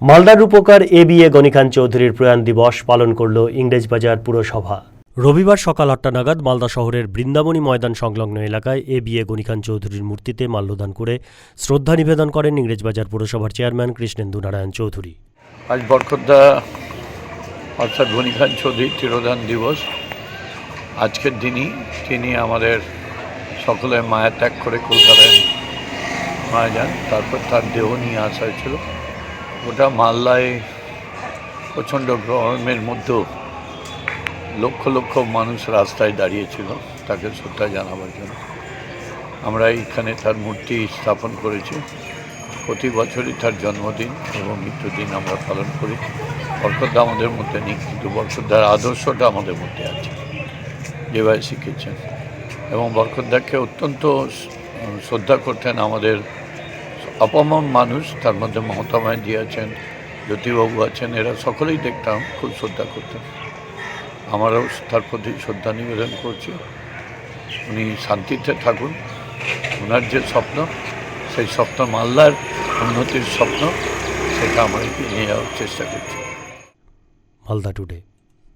মালদার রূপকার A B A Ghani Khan চৌধুরীর প্রয়াণ দিবস পালন করল ইংরেজবাজার পুরসভা। রবিবার সকাল আটটা নাগাদ মালদা শহরের বৃন্দাবনী ময়দান সংলগ্ন এলাকায় এ বি এ গণিখান চৌধুরীর মূর্তিতে মাল্যদান করে শ্রদ্ধা নিবেদন করেন ইংরেজবাজার পুরসভার চেয়ারম্যান কৃষ্ণেন্দু নারায়ণ চৌধুরী। আজ বরকতদা, অর্থাৎ গনি খান চৌধুরী তিরোধান দিবস। আজকের দিনই তিনি আমাদের সকলের মায়া ত্যাগ করে কলকাতায় মারা যান। তারপর তার দেহ নিয়ে আসা হয়েছিল। ওটা মালদায় প্রচণ্ড গরমের মধ্যেও লক্ষ লক্ষ মানুষ রাস্তায় দাঁড়িয়েছিল তাকে শ্রদ্ধা জানাবার জন্য। আমরা এইখানে তার মূর্তি স্থাপন করেছি। প্রতি বছরই তার জন্মদিন এবং মৃত্যুদিন আমরা পালন করি। বরকতদা আমাদের মধ্যে নেই, কিন্তু বরকতদার আদর্শটা আমাদের মধ্যে আছে, যেভাবে শিখেছেন। এবং বরকতদাকে অত্যন্ত শ্রদ্ধা করতেন আমাদের অপমন মানুষ, তার মধ্যে মমতাময় দিয়ে আছেন, জ্যোতিবাবু আছেন, এরা সকলেই দেখতাম, খুব শ্রদ্ধা করতেন। আমারও তার প্রতি শ্রদ্ধা নিবেদন করছি। উনি শান্তিতে থাকুন। ওনার যে স্বপ্ন, সেই স্বপ্ন মালদার উন্নতির স্বপ্ন, সেটা আমরা নিয়ে যাওয়ার চেষ্টা করছি। মালদা টুডে।